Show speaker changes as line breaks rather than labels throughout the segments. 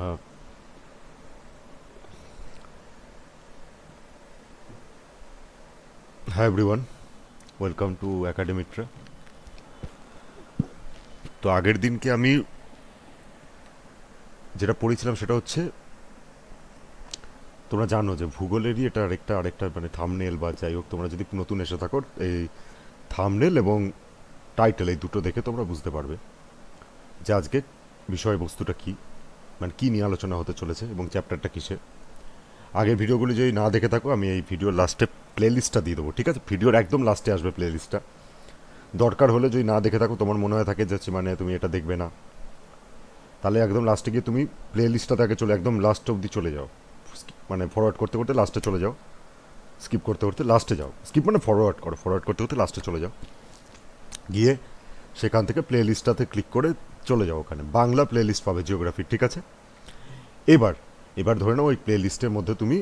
Haque hi everyone welcome to Academitra তো আগের দিনকে আমি যেটা পড়েছিলাম সেটা হচ্ছে তোমরা জানো যে ভূগোলেরই এটা আরেকটা আরেকটা মানে থামনেল বা যাই হোক তোমরা যদি নতুন এসে থাকো এই থামনেল এবং টাইটেল এই দুটো দেখে তোমরা বুঝতে পারবে যে আজকে বিষয়বস্তুটা কী মানে কী নিয়ে আলোচনা হতে চলেছে এবং চ্যাপ্টারটা কিসে আগের ভিডিওগুলো যদি না দেখে থাকো আমি এই ভিডিওর লাস্টে প্লেলিস্টটা দিয়ে দেবো ঠিক আছে ভিডিওর একদম লাস্টে আসবে প্লেলিস্টটা দরকার হলে যদি না দেখে থাকো তোমার মনে হয় থাকে যে মানে তুমি এটা দেখবে না তাহলে একদম লাস্টে গিয়ে তুমি প্লে তাকে চলে একদম লাস্ট অবধি চলে যাও মানে ফরওয়ার্ড করতে করতে লাস্টে চলে যাও স্কিপ করতে করতে লাস্টে যাও স্কিপ মানে ফরওয়ার্ড করো ফরওয়ার্ড করতে করতে লাস্টে চলে যাও গিয়ে সেখান থেকে প্লে লিস্টটাতে ক্লিক করে চলে যাও ওখানে বাংলা প্লেলিস্ট পাবে জিওগ্রাফির ঠিক আছে এবার এবার ধরে নাও ওই প্লেলিস্টের মধ্যে তুমি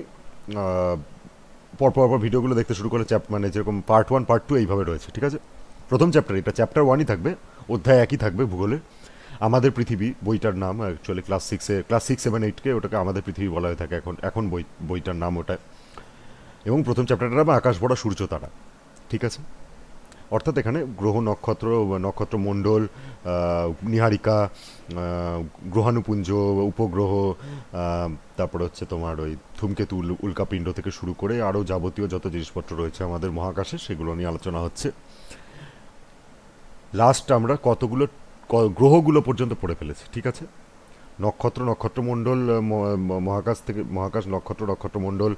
পরপর পর ভিডিওগুলো দেখতে শুরু করলে চ্যাপ মানে যেরকম পার্ট ওয়ান পার্ট টু এইভাবে রয়েছে ঠিক আছে প্রথম চ্যাপ্টার এটা চ্যাপ্টার ওয়ানই থাকবে অধ্যায় একই থাকবে ভূগোলের আমাদের পৃথিবী বইটার নাম অ্যাকচুয়ালি ক্লাস সিক্সে ক্লাস সিক্স সেভেন এইটকে ওটাকে আমাদের পৃথিবী বলা হয়ে থাকে এখন এখন বই বইটার নাম ওটা এবং প্রথম চ্যাপ্টারটা নাম আকাশ বড়া সূর্য তারা ঠিক আছে অর্থাৎ এখানে গ্রহ নক্ষত্র নক্ষত্রমণ্ডল নীহারিকা গ্রহাণুপুঞ্জ উপগ্রহ তারপর হচ্ছে তোমার ওই ধূমকেতু উল্কাপিণ্ড থেকে শুরু করে আরও যাবতীয় যত জিনিসপত্র রয়েছে আমাদের মহাকাশে সেগুলো নিয়ে আলোচনা হচ্ছে লাস্ট আমরা কতগুলো গ্রহগুলো পর্যন্ত পড়ে ফেলেছি ঠিক আছে নক্ষত্র নক্ষত্রমণ্ডল মহাকাশ থেকে মহাকাশ নক্ষত্র নক্ষত্রমণ্ডল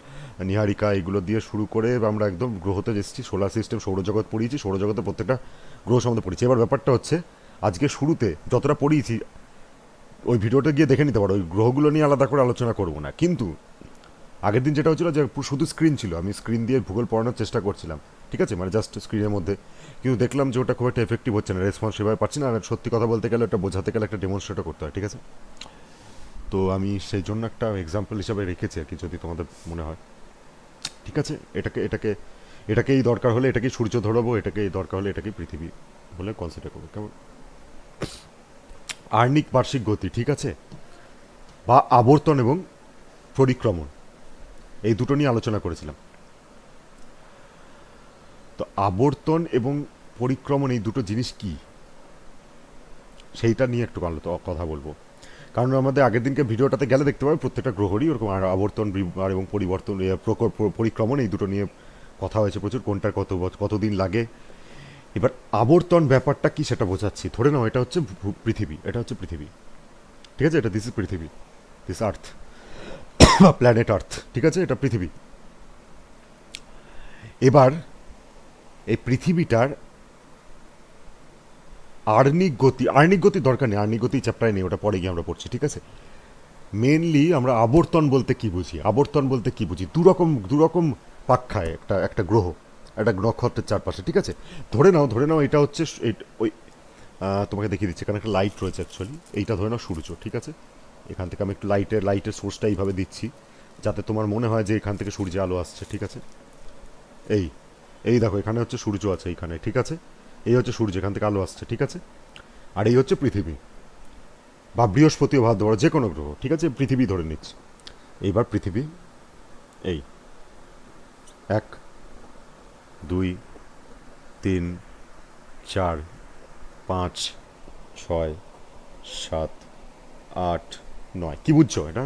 নিহারিকা এগুলো দিয়ে শুরু করে আমরা একদম গ্রহতে এসেছি সোলার সিস্টেম সৌরজগৎ পড়িয়েছি সৌরজগতের প্রত্যেকটা গ্রহ সম্বন্ধে পড়িয়েছি এবার ব্যাপারটা হচ্ছে আজকে শুরুতে যতটা পড়িয়েছি ওই ভিডিওটা গিয়ে দেখে নিতে পারো ওই গ্রহগুলো নিয়ে আলাদা করে আলোচনা করবো না কিন্তু আগের দিন যেটা হচ্ছিলো যে শুধু স্ক্রিন ছিল আমি স্ক্রিন দিয়ে ভূগোল পড়ানোর চেষ্টা করছিলাম ঠিক আছে মানে জাস্ট স্ক্রিনের মধ্যে কিন্তু দেখলাম যে ওটা খুব একটা এফেক্টিভ হচ্ছে না রেসপন্স সেভাবে পাচ্ছি না আর সত্যি কথা বলতে গেলে ওটা বোঝাতে গেলে একটা ডেমনস্ট্রেটও করতে হয় ঠিক আছে তো আমি সেই জন্য একটা এক্সাম্পল হিসাবে রেখেছি আর কি যদি তোমাদের মনে হয় ঠিক আছে এটাকে এটাকে এটাকেই দরকার হলে এটাকেই সূর্য ধরাবো এটাকে দরকার হলে এটাকেই পৃথিবী বলে কনসিডার করবো কেমন আর্নিক বার্ষিক গতি ঠিক আছে বা আবর্তন এবং পরিক্রমণ এই দুটো নিয়ে আলোচনা করেছিলাম তো আবর্তন এবং পরিক্রমণ এই দুটো জিনিস কি সেইটা নিয়ে একটু কথা বলবো কারণ আমাদের আগের দিনকে ভিডিওটাতে গেলে দেখতে পাবে প্রত্যেকটা গ্রহরই ওরকম আর আবর্তন আর এবং পরিবর্তন পরিক্রমণ এই দুটো নিয়ে কথা হয়েছে প্রচুর কোনটা কত কতদিন লাগে এবার আবর্তন ব্যাপারটা কি সেটা বোঝাচ্ছি ধরে নাও এটা হচ্ছে পৃথিবী এটা হচ্ছে পৃথিবী ঠিক আছে এটা দিস ইজ পৃথিবী দিস আর্থ বা প্ল্যানেট আর্থ ঠিক আছে এটা পৃথিবী এবার এই পৃথিবীটার আর্নিক গতি আর্নিক গতি দরকার নেই আর্নিক গতি চ্যাপ্টারে নেই ওটা পরে গিয়ে আমরা পড়ছি ঠিক আছে মেনলি আমরা আবর্তন বলতে কি বুঝি আবর্তন বলতে কি বুঝি দুরকম দুরকম পাক একটা একটা গ্রহ একটা নক্ষত্রের চারপাশে ঠিক আছে ধরে নাও ধরে নাও এটা হচ্ছে ওই তোমাকে দেখিয়ে দিচ্ছে কারণ একটা লাইট রয়েছে অ্যাকচুয়ালি এইটা ধরে নাও সূর্য ঠিক আছে এখান থেকে আমি একটু লাইটের লাইটের সোর্সটা এইভাবে দিচ্ছি যাতে তোমার মনে হয় যে এখান থেকে সূর্যের আলো আসছে ঠিক আছে এই এই দেখো এখানে হচ্ছে সূর্য আছে এইখানে ঠিক আছে এই হচ্ছে সূর্য এখান থেকে আলো আসছে ঠিক আছে আর এই হচ্ছে পৃথিবী বা বৃহস্পতি ও পারো যে কোনো গ্রহ ঠিক আছে পৃথিবী ধরে নিচ্ছে এইবার পৃথিবী এই এক দুই তিন চার পাঁচ ছয় সাত আট নয় কি বুঝছো এটা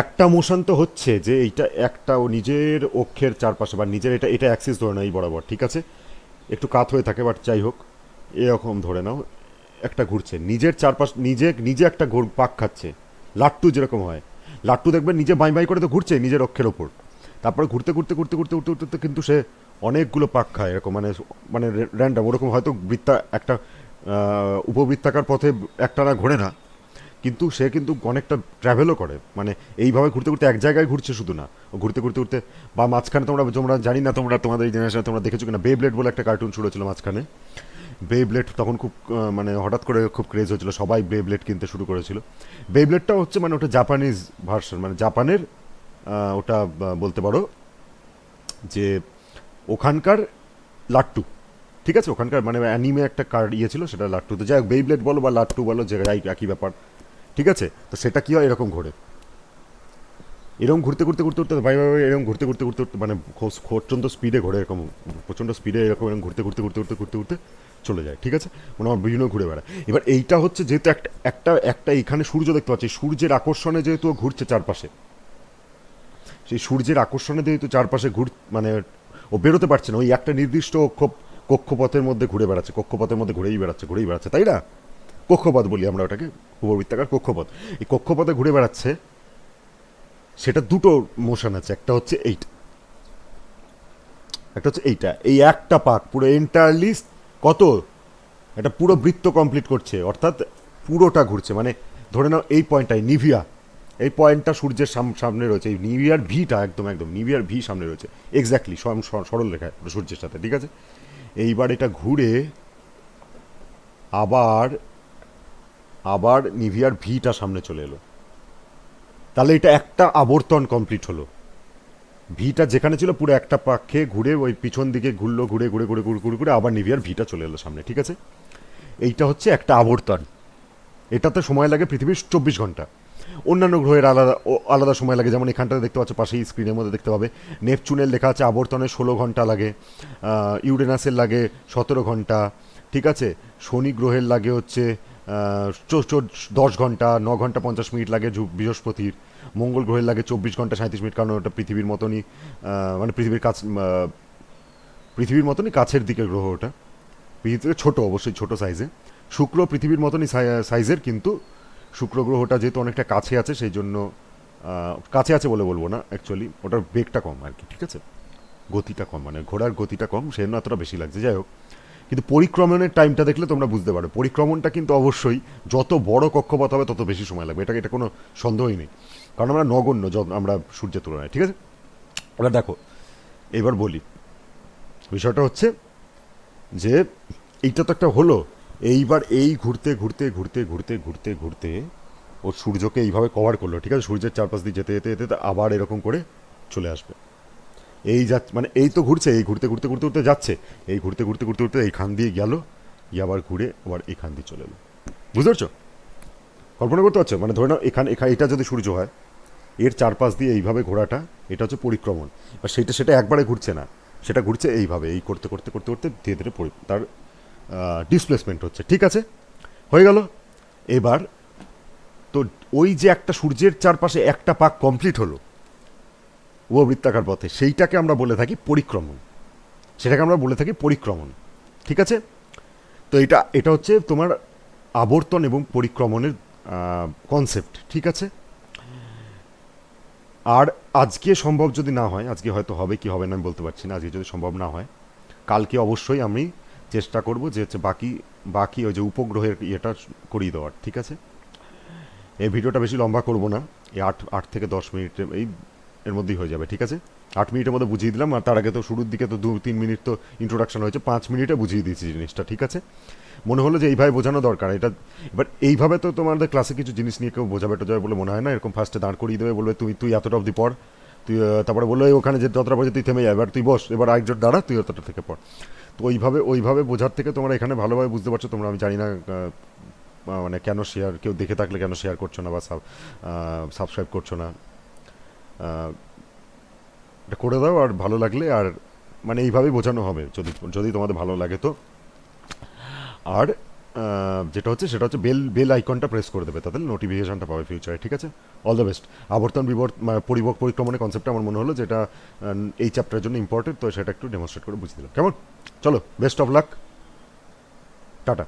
একটা মোশন তো হচ্ছে যে এইটা একটা ও নিজের অক্ষের চারপাশে বা নিজের এটা এটা অ্যাক্সিস ধরে নাও এই বরাবর ঠিক আছে একটু কাত হয়ে থাকে বাট যাই হোক এরকম ধরে নাও একটা ঘুরছে নিজের চারপাশ নিজে নিজে একটা ঘুর পাক খাচ্ছে লাট্টু যেরকম হয় লাট্টু দেখবেন নিজে বাই বাই করে তো ঘুরছে নিজের অক্ষের ওপর তারপরে ঘুরতে ঘুরতে ঘুরতে ঘুরতে ঘুরতে ঘুরতে কিন্তু সে অনেকগুলো পাক খায় এরকম মানে মানে র্যান্ডাম ওরকম হয়তো বৃত্তা একটা উপবৃত্তাকার পথে একটানা ঘোরে না কিন্তু সে কিন্তু অনেকটা ট্র্যাভেলও করে মানে এইভাবে ঘুরতে ঘুরতে এক জায়গায় ঘুরছে শুধু না ঘুরতে ঘুরতে ঘুরতে বা মাঝখানে তোমরা তোমরা জানি না তোমরা তোমাদের এই জেনারেশনে তোমরা দেখেছো কিনা বেবলেট বলে একটা কার্টুন শুরু হয়েছিল মাঝখানে বেবলেট তখন খুব মানে হঠাৎ করে খুব ক্রেজ হয়েছিল সবাই বেব্লেড কিনতে শুরু করেছিল বেব্লেডটা হচ্ছে মানে ওটা জাপানিজ ভার্সন মানে জাপানের ওটা বলতে পারো যে ওখানকার লাট্টু ঠিক আছে ওখানকার মানে অ্যানিমে একটা কার্ড ইয়ে ছিল সেটা লাট্টু তো যাই হোক বেইব্লেড বলো বা লাট্টু বলো যে একই ব্যাপার ঠিক আছে তো সেটা কী হয় এরকম ঘোরে এরকম ঘুরতে ঘুরতে ঘুরতে ঘুরতে ভাই ভাই এরকম ঘুরতে ঘুরতে ঘুরতে ঘুরতে মানে প্রচণ্ড স্পিডে ঘোরে এরকম প্রচণ্ড স্পিডে এরকম এরকম ঘুরতে ঘুরতে ঘুরতে ঘুরতে ঘুরতে ঘুরতে চলে যায় ঠিক আছে মানে আমার বিভিন্ন ঘুরে বেড়ায় এবার এইটা হচ্ছে যেহেতু একটা একটা একটা এখানে সূর্য দেখতে পাচ্ছি সূর্যের আকর্ষণে যেহেতু ঘুরছে চারপাশে সেই সূর্যের আকর্ষণে যেহেতু চারপাশে ঘুর মানে ও বেরোতে পারছে না ওই একটা নির্দিষ্ট কক্ষপ কক্ষপথের মধ্যে ঘুরে বেড়াচ্ছে কক্ষপথের মধ্যে ঘুরেই বেড়াচ্ছে ঘুরেই বেড়াচ্ছে তাই না কক্ষপথ বলি আমরা ওটাকে উপবৃত্তাকার কক্ষপথ এই কক্ষপথে ঘুরে বেড়াচ্ছে সেটা দুটো মোশন আছে একটা হচ্ছে এইটা একটা হচ্ছে এইটা এই একটা পাক পুরো এন্টায়ারলি কত এটা পুরো বৃত্ত কমপ্লিট করছে অর্থাৎ পুরোটা ঘুরছে মানে ধরে নাও এই পয়েন্টটাই নিভিয়া এই পয়েন্টটা সূর্যের সামনে রয়েছে এই নিভিয়ার ভিটা একদম একদম নিভিয়ার ভি সামনে রয়েছে এক্স্যাক্টলি সরল রেখায় সূর্যের সাথে ঠিক আছে এইবার এটা ঘুরে আবার আবার নিভিয়ার ভিটা সামনে চলে এলো তাহলে এটা একটা আবর্তন কমপ্লিট হলো ভিটা যেখানে ছিল পুরো একটা পাক খেয়ে ঘুরে ওই পিছন দিকে ঘুরলো ঘুরে ঘুরে ঘুরে ঘুরে ঘুরে ঘুরে আবার নিভিয়ার ভিটা চলে এলো সামনে ঠিক আছে এইটা হচ্ছে একটা আবর্তন এটাতে সময় লাগে পৃথিবীর চব্বিশ ঘন্টা অন্যান্য গ্রহের আলাদা আলাদা সময় লাগে যেমন এখানটাতে দেখতে পাচ্ছি পাশেই স্ক্রিনের মধ্যে দেখতে পাবে নেপচুনের লেখা আছে আবর্তনে ষোলো ঘন্টা লাগে ইউরেনাসের লাগে সতেরো ঘন্টা ঠিক আছে শনি গ্রহের লাগে হচ্ছে দশ ঘন্টা ন ঘন্টা পঞ্চাশ মিনিট লাগে বৃহস্পতির মঙ্গল গ্রহের লাগে চব্বিশ ঘন্টা সাঁত্রিশ মিনিট কারণ ওটা পৃথিবীর মতনই মানে পৃথিবীর কাছ পৃথিবীর মতনই কাছের দিকের গ্রহ ওটা পৃথিবীতে ছোট ছোটো অবশ্যই ছোটো সাইজে শুক্র পৃথিবীর মতনই সাইজের কিন্তু শুক্র গ্রহটা যেহেতু অনেকটা কাছে আছে সেই জন্য কাছে আছে বলে বলবো না অ্যাকচুয়ালি ওটার বেগটা কম আর কি ঠিক আছে গতিটা কম মানে ঘোড়ার গতিটা কম সেই জন্য এতটা বেশি লাগছে যাই হোক কিন্তু পরিক্রমণের টাইমটা দেখলে তোমরা বুঝতে পারো পরিক্রমণটা কিন্তু অবশ্যই যত বড় কক্ষপথ হবে তত বেশি সময় লাগবে এটা এটা কোনো সন্দেহই নেই কারণ আমরা নগণ্য যত আমরা সূর্যের তুলনায় ঠিক আছে ওরা দেখো এবার বলি বিষয়টা হচ্ছে যে এইটা তো একটা হলো এইবার এই ঘুরতে ঘুরতে ঘুরতে ঘুরতে ঘুরতে ঘুরতে ও সূর্যকে এইভাবে কভার করলো ঠিক আছে সূর্যের চারপাশ দিয়ে যেতে যেতে যেতে আবার এরকম করে চলে আসবে এই যা মানে এই তো ঘুরছে এই ঘুরতে ঘুরতে ঘুরতে ঘুরতে যাচ্ছে এই ঘুরতে ঘুরতে ঘুরতে ঘুরতে এইখান দিয়ে গেল আবার ঘুরে আবার এখান দিয়ে চলে এলো বুঝতে পারছো কল্পনা করতে পারছো মানে ধরে নাও এখান এখানে এটা যদি সূর্য হয় এর চারপাশ দিয়ে এইভাবে ঘোরাটা এটা হচ্ছে পরিক্রমণ আর সেটা সেটা একবারে ঘুরছে না সেটা ঘুরছে এইভাবে এই করতে করতে করতে করতে ধীরে ধীরে তার ডিসপ্লেসমেন্ট হচ্ছে ঠিক আছে হয়ে গেল এবার তো ওই যে একটা সূর্যের চারপাশে একটা পাক কমপ্লিট হলো বৃত্তাকার পথে সেইটাকে আমরা বলে থাকি পরিক্রমণ সেটাকে আমরা বলে থাকি পরিক্রমণ ঠিক আছে তো এটা এটা হচ্ছে তোমার আবর্তন এবং পরিক্রমণের কনসেপ্ট ঠিক আছে আর আজকে সম্ভব যদি না হয় আজকে হয়তো হবে কি হবে না আমি বলতে পারছি না আজকে যদি সম্ভব না হয় কালকে অবশ্যই আমি চেষ্টা করব যে হচ্ছে বাকি বাকি ওই যে উপগ্রহের ইয়েটা করিয়ে দেওয়ার ঠিক আছে এই ভিডিওটা বেশি লম্বা করব না এই আট আট থেকে দশ মিনিটের এই এর মধ্যেই হয়ে যাবে ঠিক আছে আট মিনিটের মধ্যে বুঝিয়ে দিলাম আর তার আগে তো শুরুর দিকে তো দু তিন মিনিট তো ইন্ট্রোডাকশন হয়েছে পাঁচ মিনিটে বুঝিয়ে দিয়েছি জিনিসটা ঠিক আছে মনে হলো যে এইভাবে বোঝানো দরকার এটা এবার এইভাবে তো তোমাদের ক্লাসে কিছু জিনিস নিয়ে কেউ বোঝাবে যাবে বলে মনে হয় না এরকম ফার্স্টে দাঁড় করিয়ে দেবে বলবে তুই তুই এতটা অবধি পড় তুই তারপরে বললো ওখানে যে যতটা পড়ছে তুই থেমে যায় এবার তুই বস এবার আরেকজন দাঁড়া তুই অতটা থেকে পড় তো ওইভাবে ওইভাবে বোঝার থেকে তোমরা এখানে ভালোভাবে বুঝতে পারছো তোমরা আমি জানি না মানে কেন শেয়ার কেউ দেখে থাকলে কেন শেয়ার করছো না বা সাবস্ক্রাইব করছো না এটা করে দাও আর ভালো লাগলে আর মানে এইভাবেই বোঝানো হবে যদি যদি তোমাদের ভালো লাগে তো আর যেটা হচ্ছে সেটা হচ্ছে বেল বেল আইকনটা প্রেস করে দেবে তাদের নোটিফিকেশানটা পাবে ফিউচারে ঠিক আছে অল দ্য বেস্ট আবর্তন বিবর্ত পরিবক পরিক্রমণের মানে কনসেপ্টটা আমার মনে হলো যেটা এই চ্যাপ্টারের জন্য ইম্পর্টেন্ট তো সেটা একটু ডেমনস্ট্রেট করে বুঝিয়ে দিলাম কেমন চলো বেস্ট অফ লাক টাটা